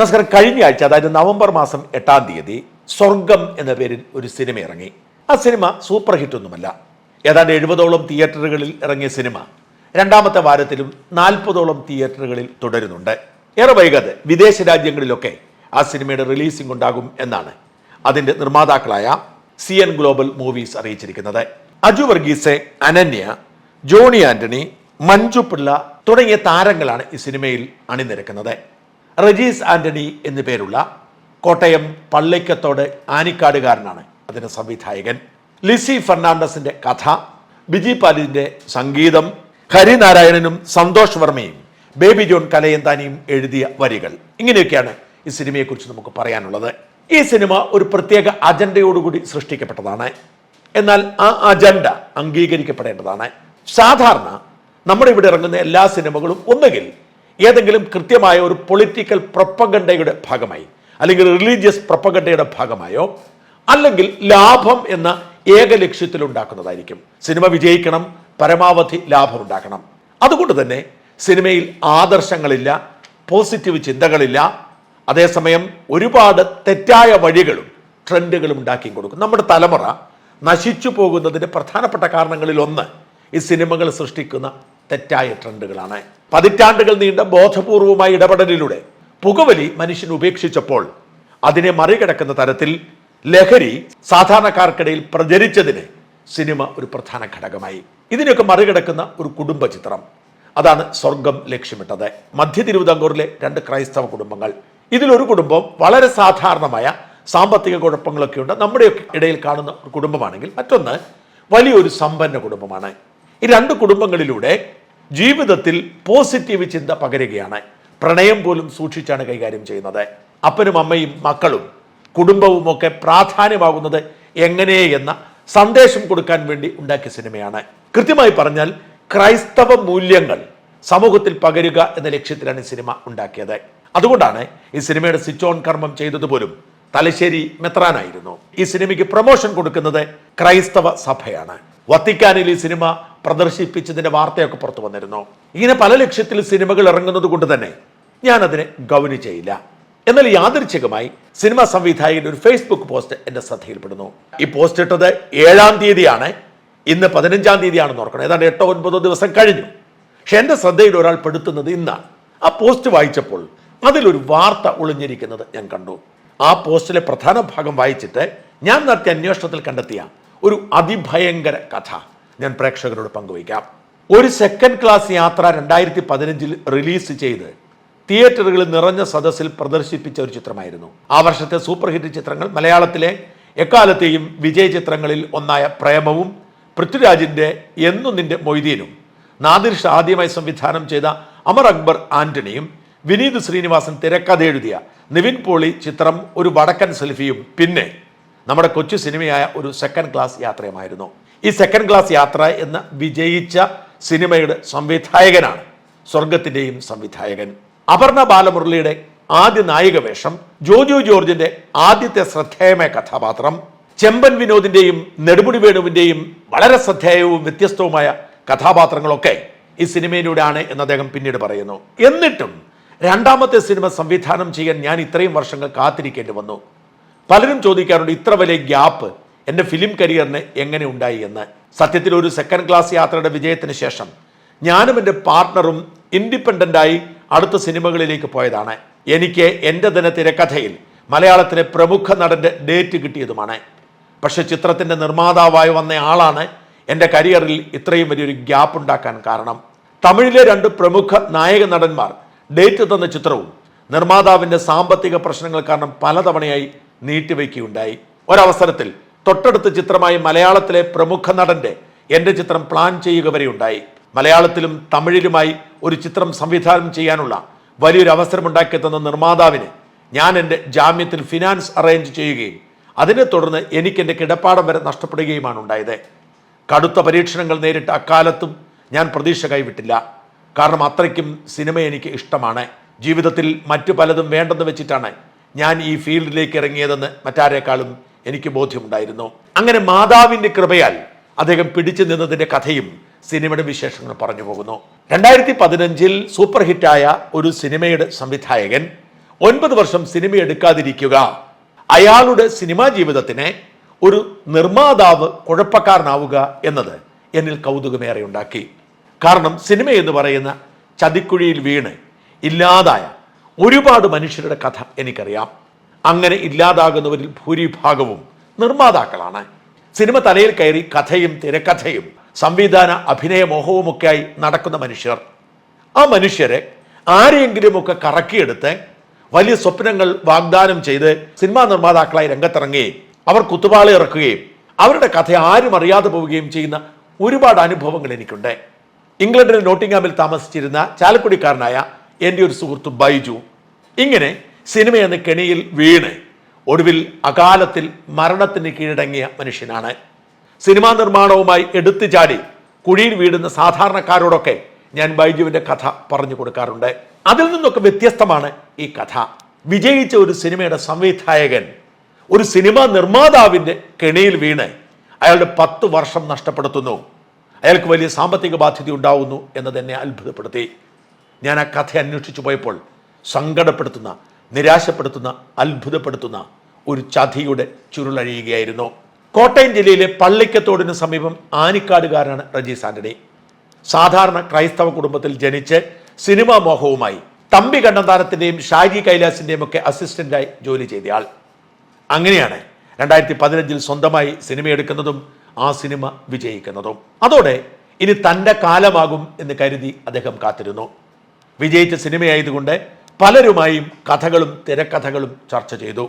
നമസ്കാരം. കഴിഞ്ഞ ആഴ്ച അതായത് നവംബർ മാസം എട്ടാം തീയതി സ്വർഗം എന്ന പേരിൽ ഒരു സിനിമ ഇറങ്ങി. ആ സിനിമ സൂപ്പർ ഹിറ്റൊന്നുമല്ല ഏതാണ്ട് എഴുപതോളം തിയേറ്ററുകളിൽ ഇറങ്ങിയ സിനിമ. രണ്ടാമത്തെ വാരത്തിലും നാൽപ്പതോളം തിയേറ്ററുകളിൽ തുടരുന്നുണ്ട്. ഏറെ വൈകാതെ വിദേശ രാജ്യങ്ങളിലൊക്കെ ആ സിനിമയുടെ റിലീസിംഗ് ഉണ്ടാകും എന്നാണ് അതിന്റെ നിർമ്മാതാക്കളായ സി എൻ ഗ്ലോബൽ മൂവീസ് അറിയിച്ചിരിക്കുന്നത്. അജു വർഗീസെ അനന്യ ജോണി ആന്റണി മഞ്ജു പിള്ള തുടങ്ങിയ താരങ്ങളാണ് ഈ സിനിമയിൽ അണിനിരക്കുന്നത്. റജീസ് ആന്റണി എന്നു പേരുള്ള കോട്ടയം പള്ളിക്കത്തോട് ആനിക്കാടുകാരനാണ് അതിന് സംവിധായകൻ. ലിസി ഫെർണാണ്ടസിന്റെ കഥ ബിജി പാലിന്റെ സംഗീതം ഹരിനാരായണനും സന്തോഷ് വർമ്മയും ബേബി ജോൺ കലയന്താനിയും എഴുതിയ വരികൾ. ഇങ്ങനെയൊക്കെയാണ് ഈ സിനിമയെക്കുറിച്ച് നമുക്ക് പറയാനുള്ളത്. ഈ സിനിമ ഒരു പ്രത്യേക അജണ്ടയോടുകൂടി സൃഷ്ടിക്കപ്പെട്ടതാണ്. എന്നാൽ ആ അജണ്ട അംഗീകരിക്കപ്പെടേണ്ടതാണ്. സാധാരണ നമ്മുടെ ഇവിടെ ഇറങ്ങുന്ന എല്ലാ സിനിമകളും ഒന്നുകിൽ ഏതെങ്കിലും കൃത്യമായ ഒരു പൊളിറ്റിക്കൽ പ്രൊപ്പഗണ്ടയുടെ ഭാഗമായി അല്ലെങ്കിൽ റിലീജിയസ് പ്രൊപ്പഗണ്ടയുടെ ഭാഗമായോ അല്ലെങ്കിൽ ലാഭം എന്ന ഏക ലക്ഷ്യത്തിൽ ഉണ്ടാക്കുന്നതായിരിക്കും. സിനിമ വിജയിക്കണം പരമാവധി ലാഭം ഉണ്ടാക്കണം. അതുകൊണ്ട് തന്നെ സിനിമയിൽ ആദർശങ്ങളില്ല പോസിറ്റീവ് ചിന്തകളില്ല. അതേസമയം ഒരുപാട് തെറ്റായ വഴികളും ട്രെൻഡുകളും ഉണ്ടാക്കി കൊടുക്കും നമ്മുടെ തലമുറ നശിച്ചു പോകുന്നതിന്റെ പ്രധാനപ്പെട്ട കാരണങ്ങളിൽ ഒന്ന് ഈ സിനിമകൾ സൃഷ്ടിക്കുന്ന തെറ്റായ ട്രെൻഡുകളാണ്. പതിറ്റാണ്ടുകൾ നീണ്ട ബോധപൂർവമായ ഇടപെടലിലൂടെ പുകവലി മനുഷ്യൻ ഉപേക്ഷിച്ചപ്പോൾ അതിനെ മറികടക്കുന്ന തരത്തിൽ ലഹരി സാധാരണക്കാർക്കിടയിൽ പ്രചരിച്ചതിന് സിനിമ ഒരു പ്രധാന ഘടകമായി. ഇതിനൊക്കെ മറികടക്കുന്ന ഒരു കുടുംബ ചിത്രം അതാണ് സ്വർഗം ലക്ഷ്യമിട്ടത്. മധ്യ തിരുവിതാംകൂറിലെ രണ്ട് ക്രൈസ്തവ കുടുംബങ്ങൾ. ഇതിലൊരു കുടുംബം വളരെ സാധാരണമായ സാമ്പത്തിക കുഴപ്പങ്ങളൊക്കെ ഉണ്ട് നമ്മുടെയൊക്കെ ഇടയിൽ കാണുന്ന ഒരു കുടുംബമാണെങ്കിൽ മറ്റൊന്ന് വലിയൊരു സമ്പന്ന കുടുംബമാണ്. ഈ രണ്ട് കുടുംബങ്ങളിലൂടെ ജീവിതത്തിൽ പോസിറ്റീവ് ചിന്ത പകരുകയാണ്. പ്രണയം പോലും സൂക്ഷിച്ചാണ് കൈകാര്യം ചെയ്യുന്നത്. അപ്പനും അമ്മയും മക്കളും കുടുംബവും ഒക്കെ പ്രാധാന്യമാകുന്നത് എങ്ങനെ എന്ന സന്ദേശം കൊടുക്കാൻ വേണ്ടി ഉണ്ടാക്കിയ സിനിമയാണ്. കൃത്യമായി പറഞ്ഞാൽ ക്രൈസ്തവ മൂല്യങ്ങൾ സമൂഹത്തിൽ പകരുക എന്ന ലക്ഷ്യത്തിലാണ് ഈ സിനിമ ഉണ്ടാക്കിയത്. അതുകൊണ്ടാണ് ഈ സിനിമയുടെ സ്വിച്ച് ഓൺ കർമ്മം ചെയ്തതുപോലും തലശ്ശേരി മെത്രാനായിരുന്നു. ഈ സിനിമയ്ക്ക് പ്രൊമോഷൻ കൊടുക്കുന്നത് ക്രൈസ്തവ സഭയാണ്. വത്തിക്കാനിൽ ഈ സിനിമ പ്രദർശിപ്പിച്ചതിന്റെ വാർത്തയൊക്കെ പുറത്തു വന്നിരുന്നു. ഇങ്ങനെ പല ലക്ഷ്യത്തിൽ സിനിമകൾ ഇറങ്ങുന്നത് കൊണ്ട് തന്നെ ഞാനതിനെ ഗൗനിച്ചയില്ല. എന്നാൽ യാദൃച്ഛികമായി സിനിമാ സംവിധായകന്റെ ഒരു ഫേസ്ബുക്ക് പോസ്റ്റ് എന്റെ ശ്രദ്ധയിൽപ്പെടുന്നു. ഈ പോസ്റ്റ് ഇട്ടത് ഏഴാം തീയതിയാണ്. ഇന്ന് പതിനഞ്ചാം തീയതിയാണെന്ന് ഓർക്കണം. ഏതാണ്ട് എട്ടോ ഒൻപതോ ദിവസം കഴിഞ്ഞു. പക്ഷെ എന്റെ ശ്രദ്ധയിൽ ഒരാൾ പെടുത്തുന്നത് ഇന്നാണ്. ആ പോസ്റ്റ് വായിച്ചപ്പോൾ അതിലൊരു വാർത്ത ഒളിഞ്ഞിരിക്കുന്നത് ഞാൻ കണ്ടു. ആ പോസ്റ്റിലെ പ്രധാന ഭാഗം വായിച്ചിട്ട് ഞാൻ നടത്തിയ അന്വേഷണത്തിൽ കണ്ടെത്തിയ ഒരു അതിഭയങ്കര കഥ. ഞാൻ പ്രേക്ഷകരോട് പങ്കുവയ്ക്കാം. ഒരു സെക്കൻഡ് ക്ലാസ് യാത്ര രണ്ടായിരത്തി പതിനഞ്ചിൽ റിലീസ് ചെയ്ത് തിയേറ്ററുകളിൽ നിറഞ്ഞ സദസ്സിൽ പ്രദർശിപ്പിച്ച ഒരു ചിത്രമായിരുന്നു. ആ വർഷത്തെ സൂപ്പർ ഹിറ്റ് ചിത്രങ്ങൾ മലയാളത്തിലെ എക്കാലത്തെയും വിജയ ചിത്രങ്ങളിൽ ഒന്നായ പ്രേമവും പൃഥ്വിരാജിന്റെ എന്നും നിന്റെ മൊയ്തീനും നാദിർ ഷാ ആദ്യമായി സംവിധാനം ചെയ്ത അമർ അക്ബർ ആന്റണിയും വിനീത് ശ്രീനിവാസൻ തിരക്കഥ എഴുതിയ നിവിൻ പോളി ചിത്രം ഒരു വടക്കൻ സെൽഫിയും പിന്നെ നമ്മുടെ കൊച്ചു സിനിമയായ ഒരു സെക്കൻഡ് ക്ലാസ് യാത്രയുമായിരുന്നു. ഈ സെക്കൻഡ് ക്ലാസ് യാത്ര എന്ന വിജയിച്ച സിനിമയുടെ സംവിധായകനാണ് സ്വർഗത്തിന്റെയും സംവിധായകൻ. അപർണ ബാലമുരളിയുടെ ആദ്യ നായിക വേഷം ജോജു ജോർജിന്റെ ആദ്യത്തെ ശ്രദ്ധേയമായ കഥാപാത്രം ചെമ്പൻ വിനോദിന്റെയും നെടുമുടി വേണുവിന്റെയും വളരെ ശ്രദ്ധേയവും വ്യത്യസ്തവുമായ കഥാപാത്രങ്ങളൊക്കെ ഈ സിനിമയിലൂടെയാണ് എന്ന് അദ്ദേഹം പിന്നീട് പറയുന്നു. എന്നിട്ടും രണ്ടാമത്തെ സിനിമ സംവിധാനം ചെയ്യാൻ ഞാൻ ഇത്രയും വർഷങ്ങൾ കാത്തിരിക്കേണ്ടി വന്നു. പലരും ചോദിക്കാറുണ്ട് ഇത്ര വലിയ ഗ്യാപ്പ് എന്റെ ഫിലിം കരിയറിന് എങ്ങനെ ഉണ്ടായി എന്ന്. സത്യത്തിൽ ഒരു സെക്കൻഡ് ക്ലാസ് യാത്രയുടെ വിജയത്തിന് ശേഷം ഞാനും എന്റെ പാർട്ട്ണറും ഇൻഡിപെൻഡന്റായി അടുത്ത സിനിമകളിലേക്ക് പോയതാണ്. എനിക്ക് എന്റെ തന്നെ തിരക്കഥയിൽ മലയാളത്തിലെ പ്രമുഖ നടന്റെ ഡേറ്റ് കിട്ടിയതുമാണ്. പക്ഷേ ചിത്രത്തിന്റെ നിർമ്മാതാവായി വന്ന ആളാണ് എന്റെ കരിയറിൽ ഇത്രയും വലിയൊരു ഗ്യാപ്പ് ഉണ്ടാക്കാൻ കാരണം. തമിഴിലെ രണ്ട് പ്രമുഖ നായക നടന്മാർ ഡേറ്റ് തന്ന ചിത്രവും നിർമ്മാതാവിന്റെ സാമ്പത്തിക പ്രശ്നങ്ങൾ കാരണം പലതവണയായി നീട്ടിവെക്കുകയുണ്ടായി. ഒരവസരത്തിൽ തൊട്ടടുത്ത ചിത്രമായി മലയാളത്തിലെ പ്രമുഖ നടന്റെ എന്റെ ചിത്രം പ്ലാൻ ചെയ്യുക വരെ ഉണ്ടായി. മലയാളത്തിലും തമിഴിലുമായി ഒരു ചിത്രം സംവിധാനം ചെയ്യാനുള്ള വലിയൊരു അവസരമുണ്ടാക്കി തന്ന നിർമ്മാതാവിന് ഞാൻ എന്റെ ജാമ്യത്തിൽ ഫിനാൻസ് അറേഞ്ച് ചെയ്യുകയും അതിനെ തുടർന്ന് എനിക്ക് എന്റെ കിടപ്പാടം വരെ നഷ്ടപ്പെടുകയുമാണ് ഉണ്ടായത്. കടുത്ത പരീക്ഷണങ്ങൾ നേരിട്ട് അക്കാലത്തും ഞാൻ പ്രതീക്ഷ കൈവിട്ടില്ല. കാരണം അത്രയ്ക്കും സിനിമ എനിക്ക് ഇഷ്ടമാണ്. ജീവിതത്തിൽ മറ്റു പലതും വേണ്ടെന്ന് വെച്ചിട്ടാണ് ഞാൻ ഈ ഫീൽഡിലേക്ക് ഇറങ്ങിയതെന്ന് മറ്റാരേക്കാളും എനിക്ക് ബോധ്യമുണ്ടായിരുന്നു. അങ്ങനെ മാതാവിന്റെ കൃപയാൽ അദ്ദേഹം പിടിച്ചു നിന്നതിന്റെ കഥയും സിനിമയുടെ വിശേഷങ്ങൾ പറഞ്ഞു പോകുന്നു. രണ്ടായിരത്തി പതിനഞ്ചിൽ സൂപ്പർ ഹിറ്റായ ഒരു സിനിമയുടെ സംവിധായകൻ ഒൻപത് വർഷം സിനിമ എടുക്കാതിരിക്കുക അയാളുടെ സിനിമാ ജീവിതത്തിനെ ഒരു നിർമ്മാതാവ് കുഴപ്പക്കാരനാവുക എന്നത് എന്നിൽ കൗതുകമേറെ ഉണ്ടാക്കി കാരണം സിനിമ എന്ന് പറയുന്ന ചതിക്കുഴിയിൽ വീണ് ഇല്ലാതായ ഒരുപാട് മനുഷ്യരുടെ കഥ എനിക്കറിയാം. അങ്ങനെ ഇല്ലാതാകുന്നവരിൽ ഭൂരിഭാഗവും നിർമ്മാതാക്കളാണ്. സിനിമ തലയിൽ കയറി കഥയും തിരക്കഥയും സംവിധാന അഭിനയ മോഹവുമൊക്കെയായി നടക്കുന്ന മനുഷ്യർ. ആ മനുഷ്യരെ ആരെയെങ്കിലുമൊക്കെ കറക്കിയെടുത്ത് വലിയ സ്വപ്നങ്ങൾ വാഗ്ദാനം ചെയ്ത് സിനിമാ നിർമ്മാതാക്കളായി രംഗത്തിറങ്ങുകയും അവർ കുത്തുപാളി ഇറക്കുകയും അവരുടെ കഥ ആരും അറിയാതെ പോവുകയും ചെയ്യുന്ന ഒരുപാട് അനുഭവങ്ങൾ എനിക്കുണ്ട്. ഇംഗ്ലണ്ടിലെ നോട്ടിംഗാമിൽ താമസിച്ചിരുന്ന ചാലക്കുടിക്കാരനായ എന്റെ ഒരു സുഹൃത്ത് ബൈജു. ഇങ്ങനെ സിനിമ എന്ന കെണിയിൽ വീണ് ഒടുവിൽ അകാലത്തിൽ മരണത്തിന് കീഴടങ്ങിയ മനുഷ്യനാണ്. സിനിമാ നിർമ്മാണവുമായി എടുത്തു ചാടി കുഴിയിൽ വീടുന്ന സാധാരണക്കാരോടൊക്കെ ഞാൻ ബൈജുവിന്റെ കഥ പറഞ്ഞു കൊടുക്കാറുണ്ട്. അതിൽ നിന്നൊക്കെ വ്യത്യസ്തമാണ് ഈ കഥ. വിജയിച്ച ഒരു സിനിമയുടെ സംവിധായകൻ ഒരു സിനിമാ നിർമ്മാതാവിന്റെ കെണിയിൽ വീണ് അയാളുടെ പത്ത് വർഷം നഷ്ടപ്പെടുത്തുന്നു. അയാൾക്ക് വലിയ സാമ്പത്തിക ബാധ്യത ഉണ്ടാവുന്നു എന്നത് എന്നെ അത്ഭുതപ്പെടുത്തി. ഞാൻ ആ കഥ അന്വേഷിച്ചു പോയപ്പോൾ സങ്കടപ്പെടുത്തുന്ന നിരാശപ്പെടുത്തുന്ന അത്ഭുതപ്പെടുത്തുന്ന ഒരു ചതിയുടെ ചുരുളഴിയുകയായിരുന്നു. കോട്ടയം ജില്ലയിലെ പള്ളിക്കത്തോടിന് സമീപം ആനിക്കാടുകാരനാണ് റജീസ് ആന്റണി. സാധാരണ ക്രൈസ്തവ കുടുംബത്തിൽ ജനിച്ച് സിനിമാ മോഹവുമായി തമ്പി കണ്ണന്താനത്തിന്റെയും ഷാജി കൈലാസിന്റെയും ഒക്കെ അസിസ്റ്റന്റായി ജോലി ചെയ്തയാൾ. അങ്ങനെയാണ് രണ്ടായിരത്തി പതിനഞ്ചിൽ സ്വന്തമായി സിനിമ എടുക്കുന്നതും ആ സിനിമ വിജയിക്കുന്നതും. അതോടെ ഇനി തന്റെ കാലമാകും എന്ന് കരുതി അദ്ദേഹം കാത്തിരുന്നു. വിജയിച്ച സിനിമയായതുകൊണ്ട് പലരുമായും കഥകളും തിരക്കഥകളും ചർച്ച ചെയ്തു.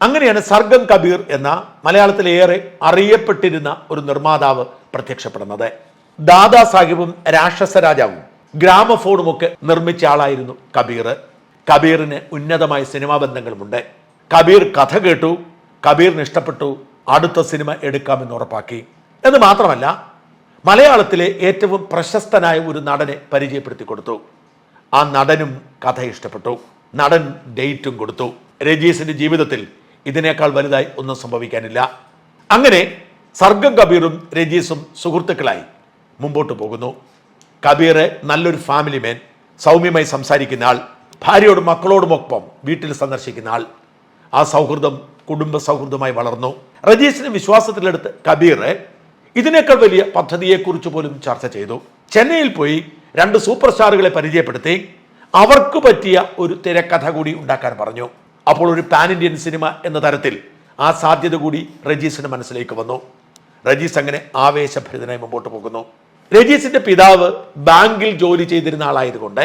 അങ്ങനെയാണ് സർഗം കബീർ എന്ന മലയാളത്തിലേറെ അറിയപ്പെട്ടിരുന്ന ഒരു നിർമ്മാതാവ് പ്രത്യക്ഷപ്പെടുന്നത്. ദാദാ സാഹിബും രാക്ഷസ രാജാവും ഗ്രാമഫോണുമൊക്കെ നിർമ്മിച്ച ആളായിരുന്നു കബീർ. കബീറിന് ഉന്നതമായ സിനിമാ ബന്ധങ്ങളുമുണ്ട്. കബീർ കഥ കേട്ടു കബീറിന് ഇഷ്ടപ്പെട്ടു അടുത്ത സിനിമ എടുക്കാമെന്ന് ഉറപ്പാക്കി. എന്ന് മാത്രമല്ല മലയാളത്തിലെ ഏറ്റവും പ്രശസ്തനായ ഒരു നടനെ പരിചയപ്പെടുത്തി കൊടുത്തു. ആ നടനും കഥ ഇഷ്ടപ്പെട്ടു. നടൻ ഡേറ്റും കൊടുത്തു. രജീസിന്റെ ജീവിതത്തിൽ ഇതിനേക്കാൾ വലുതായി ഒന്നും സംഭവിക്കാനില്ല. അങ്ങനെ സർഗം കബീറും രജീസും സുഹൃത്തുക്കളായി മുമ്പോട്ട് പോകുന്നു. കബീർ നല്ലൊരു ഫാമിലി മാൻ സൗമ്യമായി സംസാരിക്കുന്ന ആൾ ഭാര്യയോടും മക്കളോടുമൊപ്പം വീട്ടിൽ സന്ദർശിക്കുന്ന ആൾ. ആ സൗഹൃദം കുടുംബ സൗഹൃദമായി വളർന്നു. റജീസിനെ വിശ്വാസത്തിലെടുത്ത് കബീർ ഇതിനേക്കാൾ വലിയ പദ്ധതിയെക്കുറിച്ച് പോലും ചർച്ച ചെയ്തു. ചെന്നൈയിൽ പോയി രണ്ട് സൂപ്പർ സ്റ്റാറുകളെ പരിചയപ്പെടുത്തി അവർക്ക് പറ്റിയ ഒരു തിരക്കഥ കൂടി ഉണ്ടാക്കാൻ പറഞ്ഞു. അപ്പോൾ ഒരു പാൻ ഇന്ത്യൻ സിനിമ എന്ന തരത്തിൽ ആ സാധ്യത കൂടി റജീസിന്റെ മനസ്സിലേക്ക് വന്നു. റജീസ് അങ്ങനെ ആവേശഭരിതനായി മുമ്പോട്ട് പോകുന്നു. രജീസിന്റെ പിതാവ് ബാങ്കിൽ ജോലി ചെയ്തിരുന്ന ആളായതുകൊണ്ട്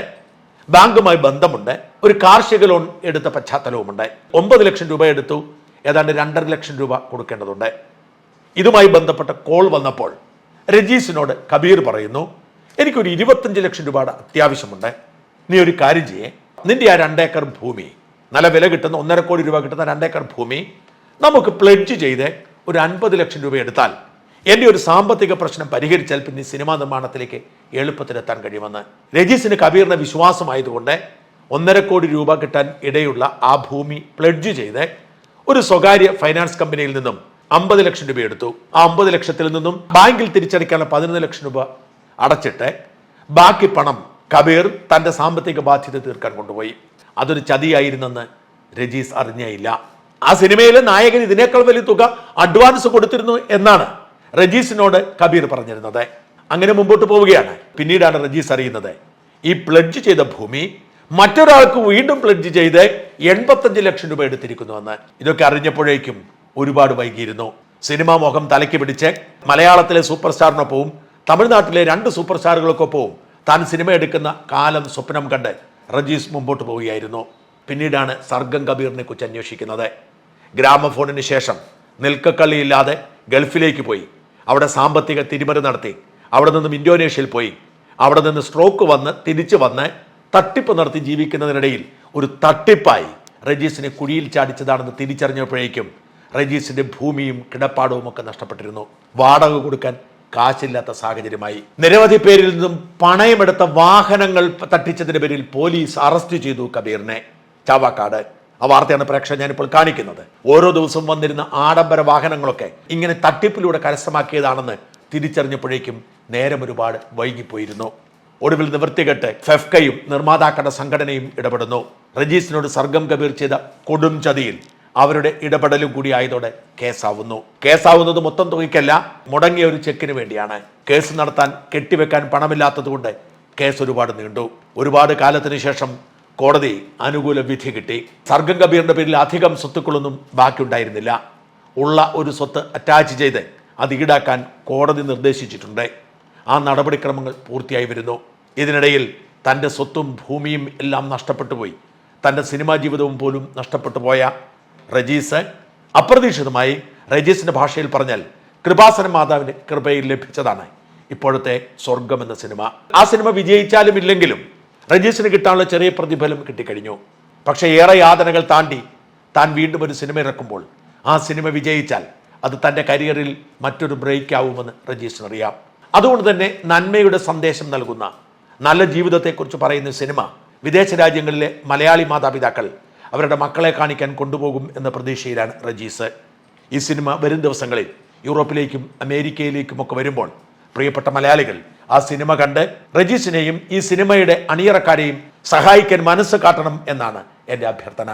ബാങ്കുമായി ബന്ധമുണ്ട്. ഒരു കാർഷിക ലോൺ എടുത്ത പശ്ചാത്തലവുമുണ്ട്. ഒമ്പത് ലക്ഷം രൂപ എടുത്തു. ഏതാണ്ട് രണ്ടര ലക്ഷം രൂപ കൊടുക്കേണ്ടതുണ്ട്. ഇതുമായി ബന്ധപ്പെട്ട കോൾ വന്നപ്പോൾ രജീസിനോട് കബീർ പറയുന്നു എനിക്കൊരു ഇരുപത്തഞ്ച് ലക്ഷം രൂപയുടെ അത്യാവശ്യമുണ്ട്. നീ ഒരു കാര്യം ചെയ്യേ. നിന്റെ ആ രണ്ടേക്കർ ഭൂമി നല്ല വില കിട്ടുന്ന ഒന്നര കോടി രൂപ കിട്ടുന്ന രണ്ടേക്കർ ഭൂമി നമുക്ക് പ്ലെഡ്ജ് ചെയ്ത് ഒരു അൻപത് ലക്ഷം രൂപ എടുത്താൽ എന്റെ ഒരു സാമ്പത്തിക പ്രശ്നം പരിഹരിച്ചാൽ പിന്നെ സിനിമാ നിർമ്മാണത്തിലേക്ക് എളുപ്പത്തിലെത്താൻ കഴിയുമെന്ന്. രജീസിന് കബീറിന് വിശ്വാസമായതുകൊണ്ട് ഒന്നര കോടി രൂപ കിട്ടാൻ ഇടയുള്ള ആ ഭൂമി പ്ലെഡ്ജ് ചെയ്ത് ഒരു സ്വകാര്യ ഫൈനാൻസ് കമ്പനിയിൽ നിന്നും അമ്പത് ലക്ഷം രൂപ എടുത്തു. ആ അമ്പത് ലക്ഷത്തിൽ നിന്നും ബാങ്കിൽ തിരിച്ചടയ്ക്കാനുള്ള പതിനൊന്ന് ലക്ഷം രൂപ അടച്ചിട്ട് ബാക്കി പണം കബീർ തന്റെ സാമ്പത്തിക ബാധ്യത തീർക്കാൻ കൊണ്ടുപോയി. അതൊരു ചതിയായിരുന്നെന്ന് രജീസ് അറിഞ്ഞേയില്ല. ആ സിനിമയിൽ നായകൻ ഇതിനേക്കാൾ വലിയ തുക അഡ്വാൻസ് കൊടുത്തിരുന്നു എന്നാണ് രജീസിനോട് കബീർ പറഞ്ഞിരുന്നത്. അങ്ങനെ മുമ്പോട്ട് പോവുകയാണ്. പിന്നീടാണ് രജീസ് അറിയുന്നത്. ഈ പ്ലഡ്ജ് ചെയ്ത ഭൂമി മറ്റൊരാൾക്ക് വീണ്ടും പ്ലഡ്ജ് ചെയ്ത് എൺപത്തഞ്ച് ലക്ഷം രൂപ എടുത്തിരിക്കുന്നുവെന്ന് ഇതൊക്കെ അറിഞ്ഞപ്പോഴേക്കും ഒരുപാട് വൈകിയിരുന്നു. സിനിമാ മോഹം തലയ്ക്ക് പിടിച്ച് മലയാളത്തിലെ സൂപ്പർ സ്റ്റാറിനൊപ്പവും തമിഴ്നാട്ടിലെ രണ്ട് സൂപ്പർ സ്റ്റാറുകൾക്കൊപ്പവും താൻ സിനിമ എടുക്കുന്ന കാലം സ്വപ്നം കണ്ട് റജീസ് മുമ്പോട്ട് പോവുകയായിരുന്നു. പിന്നീടാണ് സർഗം കബീറിനെ കുറിച്ച് അന്വേഷിക്കുന്നത്. ഗ്രാമഫോണിന് ശേഷം നിൽക്കക്കള്ളിയില്ലാതെ ഗൾഫിലേക്ക് പോയി. അവിടെ സാമ്പത്തിക തിരിമറി നടത്തി. അവിടെ നിന്നും ഇന്തോനേഷ്യയിൽ പോയി. അവിടെ നിന്ന് സ്ട്രോക്ക് വന്ന് തിരിച്ചു വന്ന് തട്ടിപ്പ് നടത്തി ജീവിക്കുന്നതിനിടയിൽ ഒരു തട്ടിപ്പായി റജീസിനെ കുഴിയിൽ ചാടിച്ചതാണെന്ന് തിരിച്ചറിഞ്ഞപ്പോഴേക്കും റജീസിന്റെ ഭൂമിയും കിടപ്പാടവും ഒക്കെ നഷ്ടപ്പെട്ടിരുന്നു. വാടക കൊടുക്കാൻ കാശില്ലാത്ത സാഹചര്യമായി. നിരവധി പേരിൽ നിന്നും പണയമെടുത്ത വാഹനങ്ങൾ തട്ടിച്ചതിന്റെ പേരിൽ പോലീസ് അറസ്റ്റ് ചെയ്തു കബീറിനെ. ചാവാക്കാട്. ആ വാർത്തയാണ് പ്രേക്ഷകർ ഞാനിപ്പോൾ കാണിക്കുന്നത്. ഓരോ ദിവസവും വന്നിരുന്ന ആഡംബര വാഹനങ്ങളൊക്കെ ഇങ്ങനെ തട്ടിപ്പിലൂടെ കരസ്ഥമാക്കിയതാണെന്ന് തിരിച്ചറിഞ്ഞപ്പോഴേക്കും നേരം ഒരുപാട് വൈകിപ്പോയിരുന്നു. ഒടുവിൽ നിവൃത്തികെട്ട് ഫെഫ്കയും നിർമ്മാതാക്കളുടെ സംഘടനയും ഇടപെടുന്നു. റജീസിനോട് സർഗം കബീർ ചെയ്ത കൊടും ചതിയിൽ അവരുടെ ഇടപെടലും കൂടി ആയതോടെ കേസാവുന്നു. കേസാവുന്നത് മൊത്തം തുകയ്ക്കല്ല മുടങ്ങിയ ഒരു ചെക്കിന് വേണ്ടിയാണ്. കേസ് നടത്താൻ കെട്ടിവെക്കാൻ പണമില്ലാത്തതുകൊണ്ട് കേസ് ഒരുപാട് നീണ്ടു. ഒരുപാട് കാലത്തിന് ശേഷം കോടതി അനുകൂല വിധി കിട്ടി. സർഗം കബീറിന്റെ പേരിൽ അധികം സ്വത്തുക്കളൊന്നും ബാക്കിയുണ്ടായിരുന്നില്ല. ഉള്ള ഒരു സ്വത്ത് അറ്റാച്ച് ചെയ്ത് അത് ഈടാക്കാൻ കോടതി നിർദ്ദേശിച്ചിട്ടുണ്ട്. ആ നടപടിക്രമങ്ങൾ പൂർത്തിയായി വരുന്നു. ഇതിനിടയിൽ തന്റെ സ്വത്തും ഭൂമിയും എല്ലാം നഷ്ടപ്പെട്ടു പോയി. തന്റെ സിനിമാ ജീവിതവും പോലും നഷ്ടപ്പെട്ടു പോയ റജീസ് അപ്രതീക്ഷിതമായി റജീസിന്റെ ഭാഷയിൽ പറഞ്ഞാൽ കൃപാസന മാതാവിന്റെ കൃപയിൽ ലഭിച്ചതാണ്. ഇപ്പോഴത്തെ സ്വർഗം എന്ന സിനിമ. ആ സിനിമ വിജയിച്ചാലും ഇല്ലെങ്കിലും റജീസിന് കിട്ടാനുള്ള ചെറിയ പ്രതിഫലം കിട്ടിക്കഴിഞ്ഞു. പക്ഷേ ഏറെ യാതനകൾ താണ്ടി താൻ വീണ്ടും ഒരു സിനിമ ഇറക്കുമ്പോൾ ആ സിനിമ വിജയിച്ചാൽ അത് തന്റെ കരിയറിൽ മറ്റൊരു ബ്രേക്ക് ആവുമെന്ന് അറിയാം അതുകൊണ്ട് തന്നെ നന്മയുടെ സന്ദേശം നൽകുന്ന നല്ല ജീവിതത്തെക്കുറിച്ച് പറയുന്ന സിനിമ വിദേശ രാജ്യങ്ങളിലെ മലയാളി മാതാപിതാക്കൾ അവരുടെ മക്കളെ കാണിക്കാൻ കൊണ്ടുപോകും എന്ന പ്രതീക്ഷയിലാണ് റജീസ്. ഈ സിനിമ വരും ദിവസങ്ങളിൽ യൂറോപ്പിലേക്കും അമേരിക്കയിലേക്കും ഒക്കെ വരുമ്പോൾ പ്രിയപ്പെട്ട മലയാളികൾ ആ സിനിമ കണ്ട് റജീസിനെയും ഈ സിനിമയുടെ അണിയറക്കാരെയും സഹായിക്കാൻ മനസ്സ് കാട്ടണം എന്നാണ് എന്റെ അഭ്യർത്ഥന.